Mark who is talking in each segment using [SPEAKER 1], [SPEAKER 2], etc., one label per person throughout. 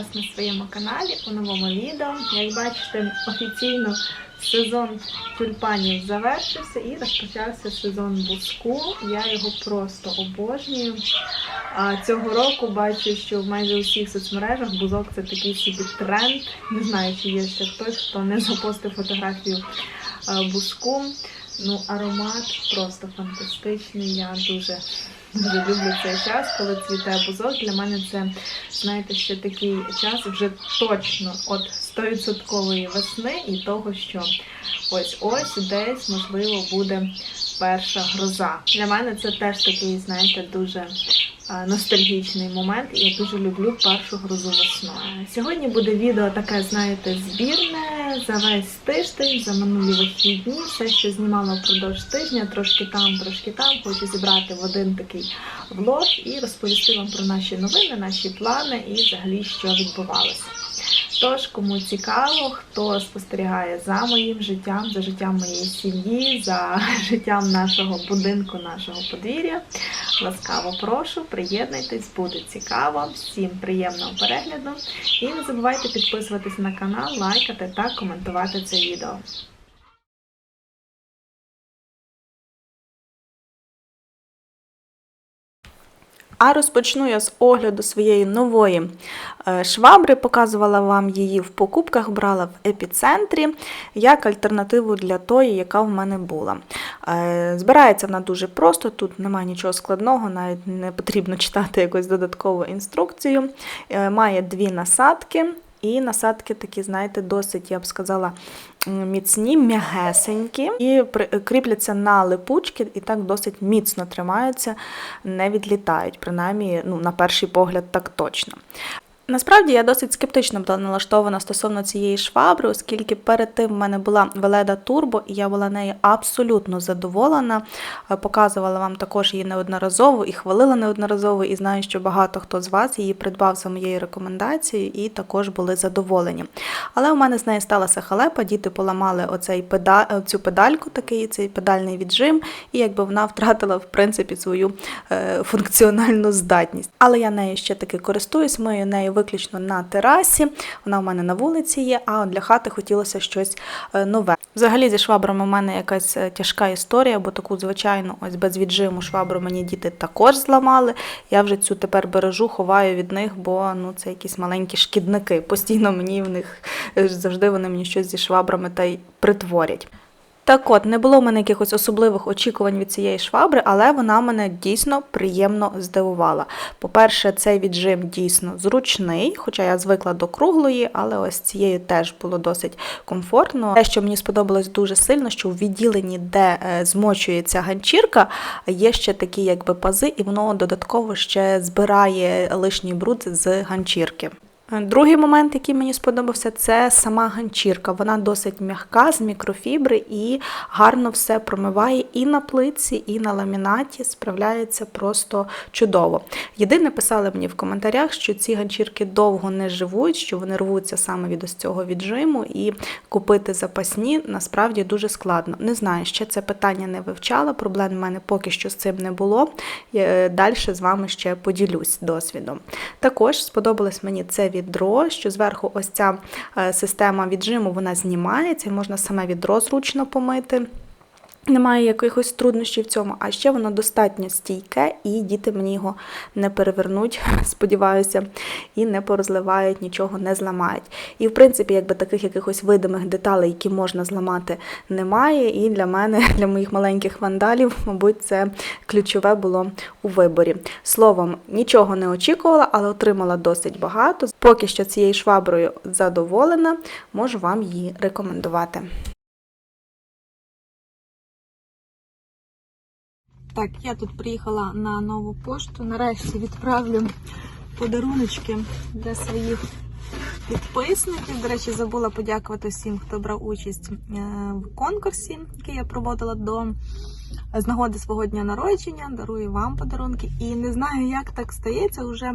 [SPEAKER 1] Вас на своєму каналі у новому відео. Як бачите, офіційно сезон тюльпанів завершився і розпочався сезон буску. Я його просто обожнюю. А цього року бачу, що в майже усіх соцмережах бузок це такий собі тренд. Не знаю, чи є ще хтось, хто не запостив фотографію а, буску. Ну, аромат просто фантастичний. Я дуже дуже люблю цей час, коли цвіте бузок. Для мене це, знаєте, ще такий час вже точно от 100% весни і того, що ось ось десь можливо буде перша гроза. Для мене це теж такий, знаєте, дуже ностальгічний момент, і я дуже люблю першу грозу весною. Сьогодні буде відео таке, знаєте, збірне за весь тиждень, за минулі вихідні, все, що знімала впродовж тижня, трошки там, трошки там. Хочу зібрати в один такий влог і розповісти вам про наші новини, наші плани і взагалі, що відбувалося. Тож, кому цікаво, хто спостерігає за моїм життям, за життям моєї сім'ї, за життям нашого будинку, нашого подвір'я, ласкаво прошу, приєднуйтесь, буде цікаво. Всім приємного перегляду. І не забувайте підписуватись на канал, лайкати та коментувати це відео. А розпочну я з огляду своєї нової е, швабри. Показувала вам її в покупках, брала в епіцентрі як альтернативу для тої, яка в мене була. Е, Збирається вона дуже просто, тут немає нічого складного, навіть не потрібно читати якусь додаткову інструкцію. Е, Має дві насадки. І насадки такі, знаєте, досить, я б сказала, міцні, м'ягесенькі, і кріпляться на липучки, і так досить міцно тримаються, не відлітають. Принаймні, ну, на перший погляд, так точно. Насправді я досить скептично була налаштована стосовно цієї швабри, оскільки перед тим в мене була Веледа Турбо, і я була нею абсолютно задоволена. Е, Показувала вам також її неодноразово і хвалила неодноразово, і знаю, що багато хто з вас її придбав за моєю рекомендацією і також були задоволені. Але у мене з нею сталася халепа, діти поламали оцей педа... е, цю педальку, такий цей педальний віджим, і якби вона втратила в принципі свою е, функціональну здатність. Але я нею ще таки користуюсь, мию нею виключно на терасі. Вона у мене на вулиці є, а для хати хотілося щось е, нове. Взагалі зі швабрами у мене якась е, тяжка історія, бо таку звичайну, ось без віджиму швабру мені діти також зламали. Я вже цю тепер бережу, ховаю від них, бо ну це якісь маленькі шкідники. Постійно мені в них е, завжди вони мені щось зі швабрами та й притворять. Так от, не було в мене якихось особливих очікувань від цієї швабри, але вона мене дійсно приємно здивувала. По-перше, цей віджим дійсно зручний, хоча я звикла до круглої, але ось цією теж було досить комфортно. Те, що мені сподобалось дуже сильно, що в відділенні, де е, змочується ганчірка, є ще такі якби пази, і воно додатково ще збирає лишній бруд з ганчірки. Другий момент, який мені сподобався, це сама ганчірка. Вона досить м'яка, з мікрофібри і гарно все промиває і на плитці, і на ламінаті. Справляється просто чудово. Єдине писали мені в коментарях, що ці ганчірки довго не живуть, що вони рвуться саме від ось цього віджиму, і купити запасні насправді дуже складно. Не знаю, ще це питання не вивчала. Проблем в мене поки що з цим не було. Далі з вами ще поділюсь досвідом. Також сподобалось мені це відро, що зверху ось ця е, система віджиму вона знімається, і можна саме відро зручно помити. Немає якихось труднощів в цьому, а ще воно достатньо стійке, і діти мені його не перевернуть, сподіваюся, і не порозливають, нічого не зламають. І, в принципі, якби таких якихось видимих деталей, які можна зламати, немає. І для мене, для моїх маленьких вандалів, мабуть, це ключове було у виборі. Словом, нічого не очікувала, але отримала досить багато. Поки що цією шваброю задоволена, можу вам її рекомендувати. Так, я тут приїхала на нову пошту. Нарешті відправлю подаруночки для своїх підписників. До речі, забула подякувати всім, хто брав участь е, в конкурсі, який я проводила до з нагоди свого дня народження. Дарую вам подарунки. І не знаю, як так стається. Уже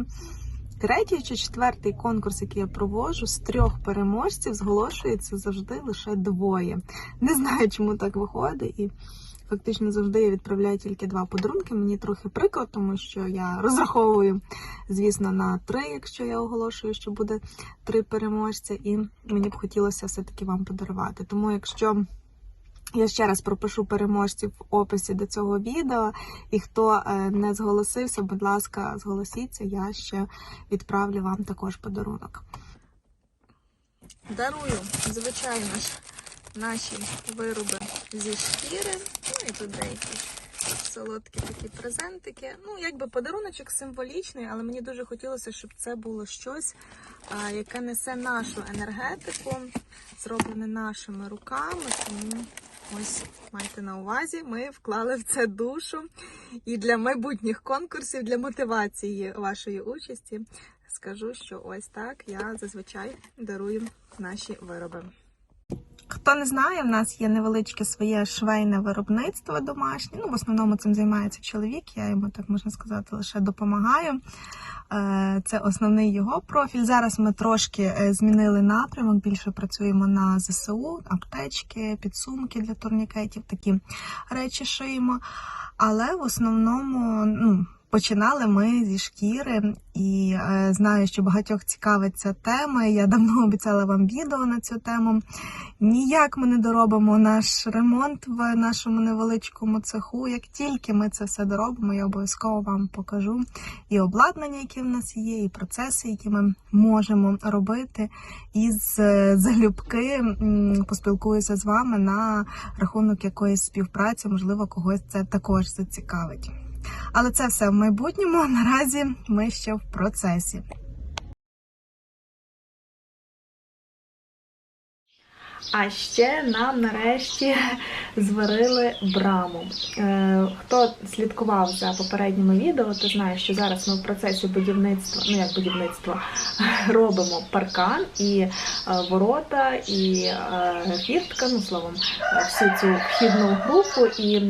[SPEAKER 1] третій чи четвертий конкурс, який я проводжу, з трьох переможців зголошується завжди лише двоє. Не знаю, чому так виходить. І Фактично завжди я відправляю тільки два подарунки. Мені трохи прикро, тому що я розраховую, звісно, на три, якщо я оголошую, що буде три переможця, і мені б хотілося все-таки вам подарувати. Тому, якщо я ще раз пропишу переможців в описі до цього відео, і хто е, не зголосився, будь ласка, зголосіться, я ще відправлю вам також подарунок. Дарую, звичайно ж, наші вироби зі шкіри. Ну і тут деякі солодкі такі презентики. Ну, якби подаруночок символічний, але мені дуже хотілося, щоб це було щось, а, яке несе нашу енергетику, зроблене нашими руками. Тому ось майте на увазі, ми вклали в це душу. І для майбутніх конкурсів, для мотивації вашої участі, скажу, що ось так я зазвичай дарую наші вироби. Хто не знає, в нас є невеличке своє швейне виробництво домашнє. Ну, в основному цим займається чоловік, я йому так можна сказати, лише допомагаю. Е, Це основний його профіль. Зараз ми трошки е, змінили напрямок, більше працюємо на ЗСУ, аптечки, підсумки для турнікетів, такі речі шиємо. Але в основному, ну. Починали ми зі шкіри, і е, знаю, що багатьох цікавить ця тема. Я давно обіцяла вам відео на цю тему. Ніяк ми не доробимо наш ремонт в нашому невеличкому цеху. Як тільки ми це все доробимо, я обов'язково вам покажу і обладнання, яке в нас є, і процеси, які ми можемо робити. І з залюбки поспілкуюся з вами на рахунок якоїсь співпраці, можливо, когось це також зацікавить. Але це все в майбутньому. Наразі ми ще в процесі. А ще нам нарешті зварили браму. Е, хто слідкував за попередніми відео, то знає, що зараз ми в процесі будівництва, ну як будівництва, робимо паркан і е, ворота, і е, фіртка, ну словом, е, всю цю вхідну групу. І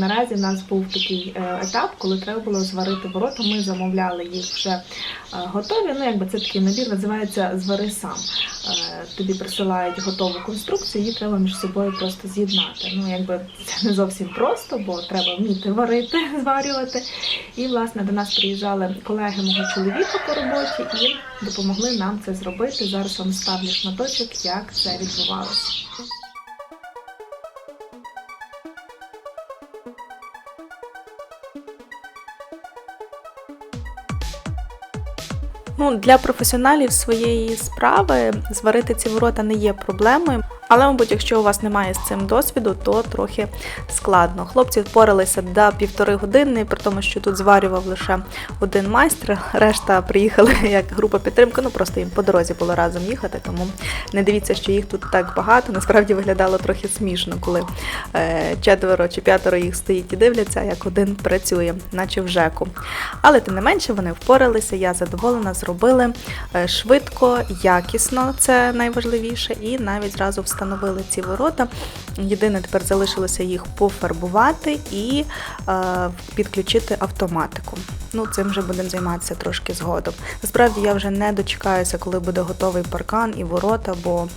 [SPEAKER 1] наразі в нас був такий е, етап, коли треба було зварити ворота. Ми замовляли їх вже е, готові. Ну, якби це такий набір, називається Звари сам. Е, Тобі присилають готову конструкцію, її треба між собою просто з'єднати. Ну, якби це не зовсім просто, бо треба вміти варити, зварювати. І, власне, до нас приїжджали колеги мого чоловіка по роботі і допомогли нам це зробити. Зараз вам ставлю шматочок, як це відбувалося. Ну, для професіоналів своєї справи зварити ці ворота не є проблемою. Але, мабуть, якщо у вас немає з цим досвіду, то трохи складно. Хлопці впоралися до півтори години, при тому, що тут зварював лише один майстер. Решта приїхали як група підтримки. Ну просто їм по дорозі було разом їхати. Тому не дивіться, що їх тут так багато. Насправді виглядало трохи смішно, коли е, четверо чи п'ятеро їх стоїть і дивляться, як один працює, наче в ЖЕКу. Але тим не менше вони впоралися. Я задоволена, зробили е, швидко, якісно, це найважливіше, і навіть зразу встановили ці ворота. Єдине тепер залишилося їх пофарбувати і е, підключити автоматику. Ну, цим вже будемо займатися трошки згодом. Насправді я вже не дочекаюся, коли буде готовий паркан і ворота, бо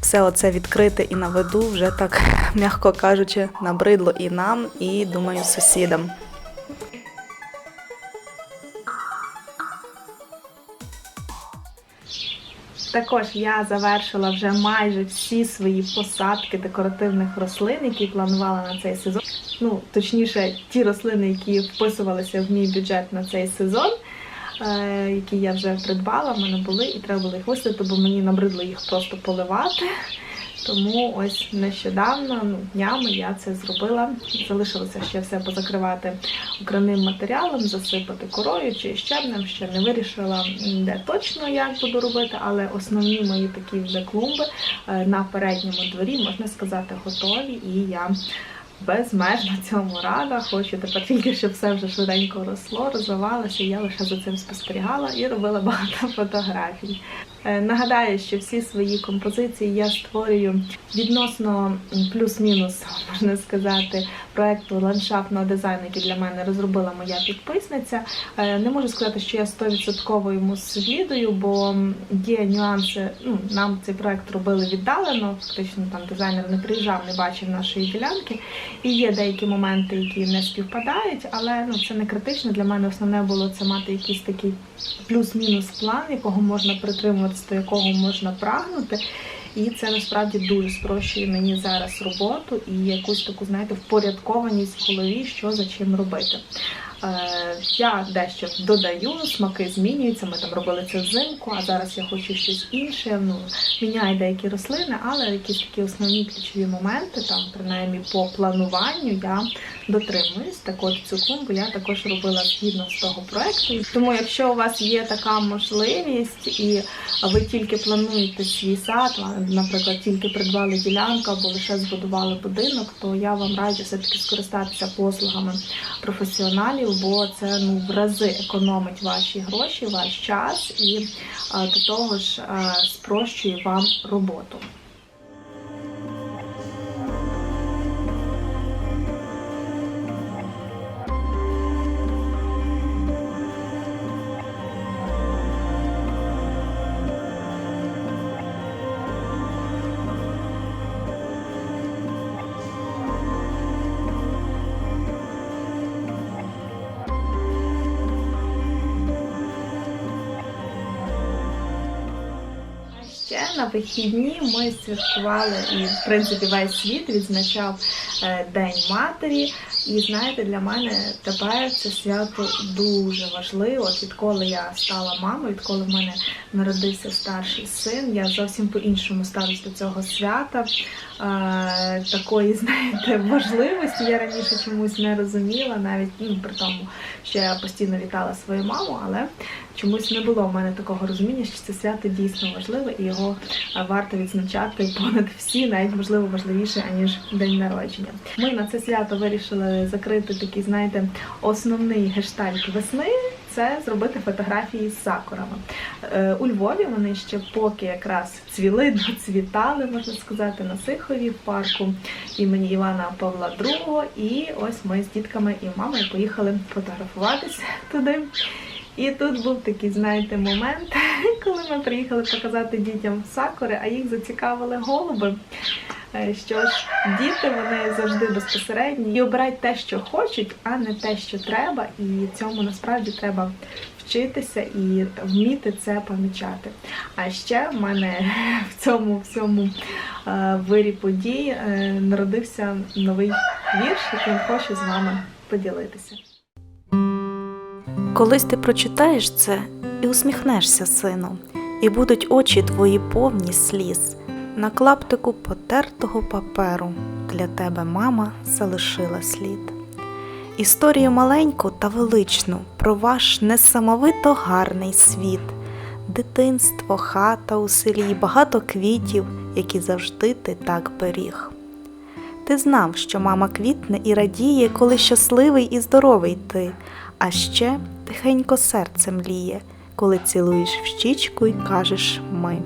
[SPEAKER 1] все оце відкрите і на виду вже так, м'яко кажучи, набридло і нам, і думаю, сусідам. Також я завершила вже майже всі свої посадки декоративних рослин, які планувала на цей сезон. Ну, точніше, ті рослини, які вписувалися в мій бюджет на цей сезон, е, які я вже придбала, в мене були, і треба було їх висити, бо мені набридло їх просто поливати. Тому ось нещодавно, ну, днями я це зробила. Залишилося ще все позакривати укривним матеріалом, засипати корою чи щебнем. Ще не вирішила, де точно як буду робити, але основні мої такі вже клумби е, на передньому дворі, можна сказати, готові. І я безмежно цьому рада. Хочу тепер тільки, щоб все вже швиденько росло, розвивалося. Я лише за цим спостерігала і робила багато фотографій. Е, Нагадаю, що всі свої композиції я створюю відносно плюс-мінус, можна сказати, проекту ландшафтного дизайну, який для мене розробила моя підписниця. Е, Не можу сказати, що я 100% йому слідую, бо є нюанси. Ну, нам цей проект робили віддалено. Фактично там дизайнер не приїжджав, не бачив нашої ділянки. І є деякі моменти, які не співпадають, але ну це не критично. Для мене основне було це мати якийсь такий плюс-мінус план, якого можна притримуватися, до якого можна прагнути. І це насправді дуже спрощує мені зараз роботу і якусь таку, знаєте, впорядкованість в голові, що за чим робити. Е, Я дещо додаю, смаки змінюються. Ми там робили це взимку, а зараз я хочу щось інше. Ну міняю деякі рослини, але якісь такі основні ключові моменти, там принаймні по плануванню, я дотримуюсь. Так от цю клумбу я також робила згідно з того проекту. Тому, якщо у вас є така можливість, і ви тільки плануєте свій сад, наприклад, тільки придбали ділянку або лише збудували будинок, то я вам раджу все-таки скористатися послугами професіоналів, бо це ну в рази економить ваші гроші, ваш час і до того ж спрощує вам роботу. На вихідні ми святкували і в принципі весь світ відзначав е, День матері. І знаєте, для мене тепер це свято дуже важливо. Відколи я стала мамою, відколи в мене народився старший син, я зовсім по-іншому ставлюсь до цього свята. Е, такої, знаєте, важливості я раніше чомусь не розуміла, навіть ну, при тому, що я постійно вітала свою маму, але чомусь не було в мене такого розуміння, що це свято дійсно важливе і його е, варто відзначати понад всі, навіть можливо важливіше аніж день народження. Ми на це свято вирішили закрити такий, знаєте, основний гештальт весни. Це зробити фотографії з сакурами. Е, У Львові вони ще поки якраз цвіли, доцвітали, можна сказати, на Сихові в парку імені Івана Павла II. І ось ми з дітками і мамою поїхали фотографуватися туди. І тут був такий, знаєте, момент, коли ми приїхали показати дітям сакури, а їх зацікавили голуби. Е, Що ж, діти вони завжди безпосередні і обирають те, що хочуть, а не те, що треба. І цьому насправді треба вчитися і вміти це помічати. А ще в мене в цьому всьому е, вирі подій е, народився новий вірш, яким хочу з вами поділитися.
[SPEAKER 2] Колись ти прочитаєш це і усміхнешся, сину, і будуть очі твої повні сліз. На клаптику потертого паперу для тебе мама залишила слід. Історію маленьку та величну про ваш несамовито гарний світ, дитинство, хата у селі, й багато квітів, які завжди ти так беріг. Ти знав, що мама квітне і радіє, коли щасливий і здоровий ти, а ще тихенько серце мліє, коли цілуєш в щічку й кажеш ми.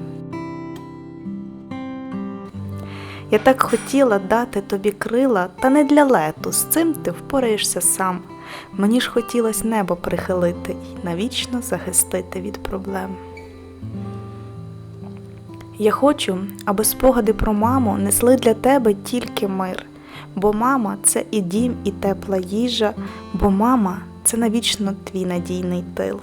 [SPEAKER 2] Я так хотіла дати тобі крила, та не для лету, з цим ти впораєшся сам. Мені ж хотілось небо прихилити і навічно захистити від проблем. Я хочу, аби спогади про маму несли для тебе тільки мир, бо мама це і дім, і тепла їжа, бо мама це навічно твій надійний тил.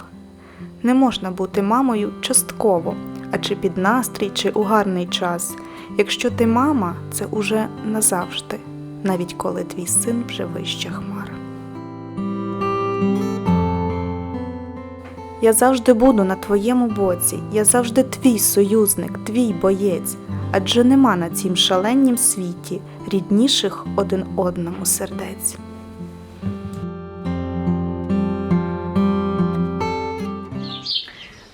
[SPEAKER 2] Не можна бути мамою частково, а чи під настрій, чи у гарний час. Якщо ти мама, це уже назавжди, навіть коли твій син вже вище хмар. Я завжди буду на твоєму боці, я завжди твій союзник, твій боєць, адже нема на цім шаленнім світі рідніших один одному сердець.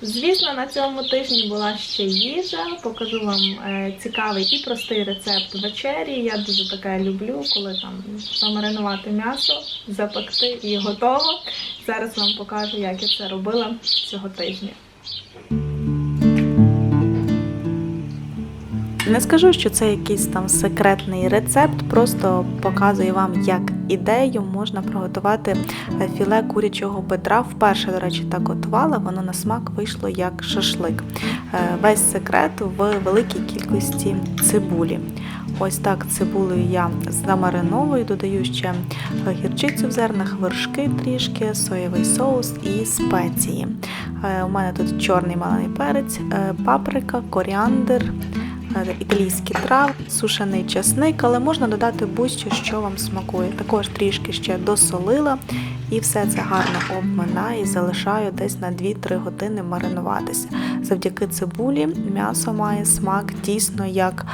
[SPEAKER 1] Звісно, на цьому тижні була ще їжа. Покажу вам е, цікавий і простий рецепт вечері. Я дуже таке люблю, коли там замаринувати м'ясо, запекти і готово. Зараз вам покажу, як я це робила цього тижня. Не скажу, що це якийсь там секретний рецепт, просто показую вам, як ідею можна приготувати е, філе курячого бедра. Вперше, до речі, так готувала, воно на смак вийшло як шашлик. Е, Весь секрет в великій кількості цибулі. Ось так цибулею я замариновую, додаю ще гірчицю в зернах, вершки трішки, соєвий соус і спеції. Е, У мене тут чорний малений перець, е, паприка, коріандр, е, італійські трави, сушений часник, але можна додати будь-що, що вам смакує. Також трішки ще досолила і все це гарно обминаю і залишаю десь на 2-3 години маринуватися. Завдяки цибулі м'ясо має смак дійсно як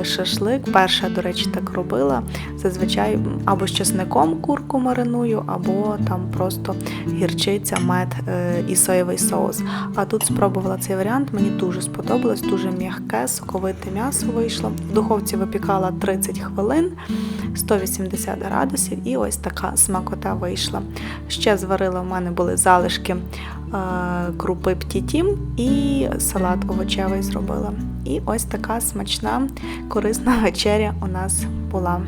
[SPEAKER 1] е, шашлик. Перша, до речі, так робила. Зазвичай або з чесником курку мариную, або там просто гірчиця, мед е, і соєвий соус. А тут спробувала цей варіант, мені дуже сподобалось, дуже м'яке, соковите м'ясо вийшло. В духовці випікала 30 хвилин, 180 градусів, і ось така смакота вийшла. Ще зварила, у мене були залишки е, крупи птітім і салат овочевий зробила. І ось така смачна, корисна вечеря у нас була.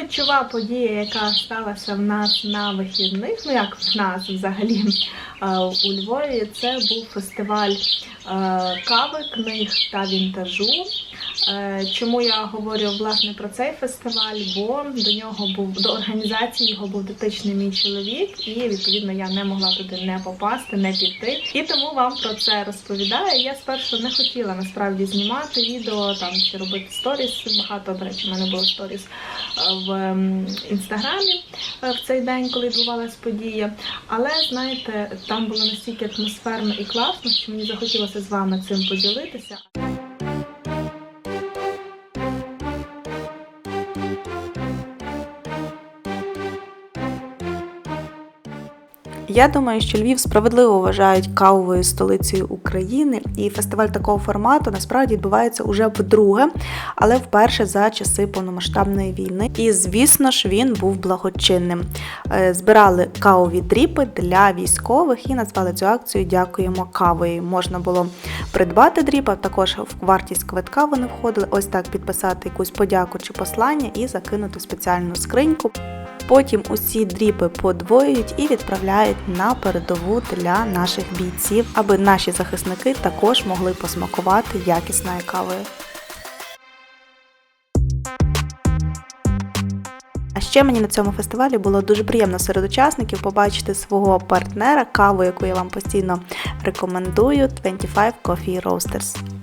[SPEAKER 1] Ключова подія, яка сталася в нас на вихідних, ну як в нас взагалі у Львові, це був фестиваль кави, книг та вінтажу. Е, Чому я говорю власне про цей фестиваль? Бо до нього був до організації його був дотичний мій чоловік, і відповідно я не могла туди не попасти, не піти. І тому вам про це розповідаю. Я спершу не хотіла насправді знімати відео там чи робити сторіс. Багато до речі, в мене було сторіс е, в інстаграмі е, в цей день, коли відбувалась подія. Але знаєте, там було настільки атмосферно і класно, що мені захотілося з вами цим поділитися. Я думаю, що Львів справедливо вважають кавовою столицею України, і фестиваль такого формату насправді відбувається уже вдруге, але вперше за часи повномасштабної війни. І звісно ж він був благочинним. Е, Збирали кавові дріпи для військових і назвали цю акцію Дякуємо кавою. Можна було придбати дріп, а також в вартість квитка вони входили. Ось так підписати якусь подяку чи послання і закинути спеціальну скриньку. Потім усі дріпи подвоюють і відправляють на передову для наших бійців, аби наші захисники також могли посмакувати якісною кавою. А ще мені на цьому фестивалі було дуже приємно серед учасників побачити свого партнера, каву, яку я вам постійно рекомендую 25 Coffee Roasters.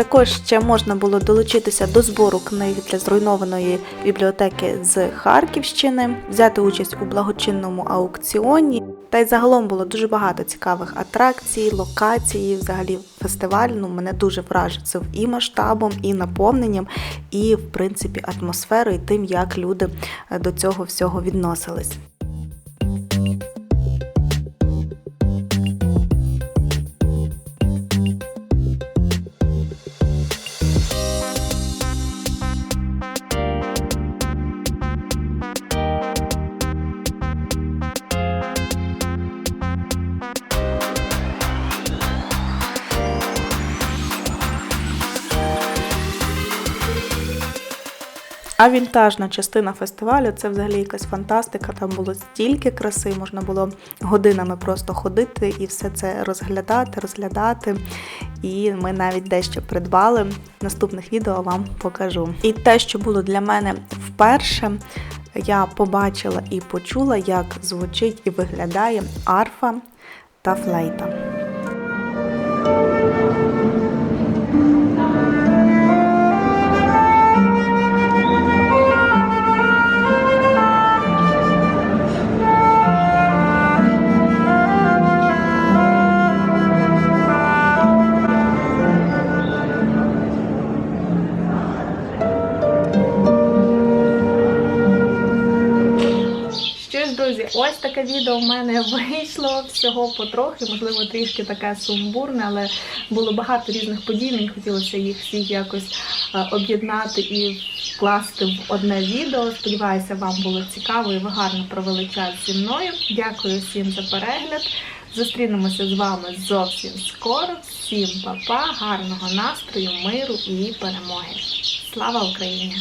[SPEAKER 1] Також ще можна було долучитися до збору книг для зруйнованої бібліотеки з Харківщини, взяти участь у благочинному аукціоні. Та й загалом було дуже багато цікавих атракцій, локацій. Взагалі, фестиваль ну, мене дуже вражив і масштабом, і наповненням, і в принципі атмосферою, і тим, як люди е, до цього всього відносились. А вінтажна частина фестивалю це взагалі якась фантастика. Там було стільки краси, можна було годинами просто ходити і все це розглядати, розглядати. І ми навіть дещо придбали. Наступних відео вам покажу. І те, що було для мене вперше, я побачила і почула, як звучить і виглядає арфа та флейта. Таке відео в мене вийшло всього потрохи, можливо, трішки таке сумбурне, але було багато різних подій. Мені хотілося їх всіх якось е, об'єднати і вкласти в одне відео. Сподіваюся, вам було цікаво і ви гарно провели час зі мною. Дякую всім за перегляд. Зустрінемося з вами зовсім скоро. Всім па-па, гарного настрою, миру і перемоги. Слава Україні!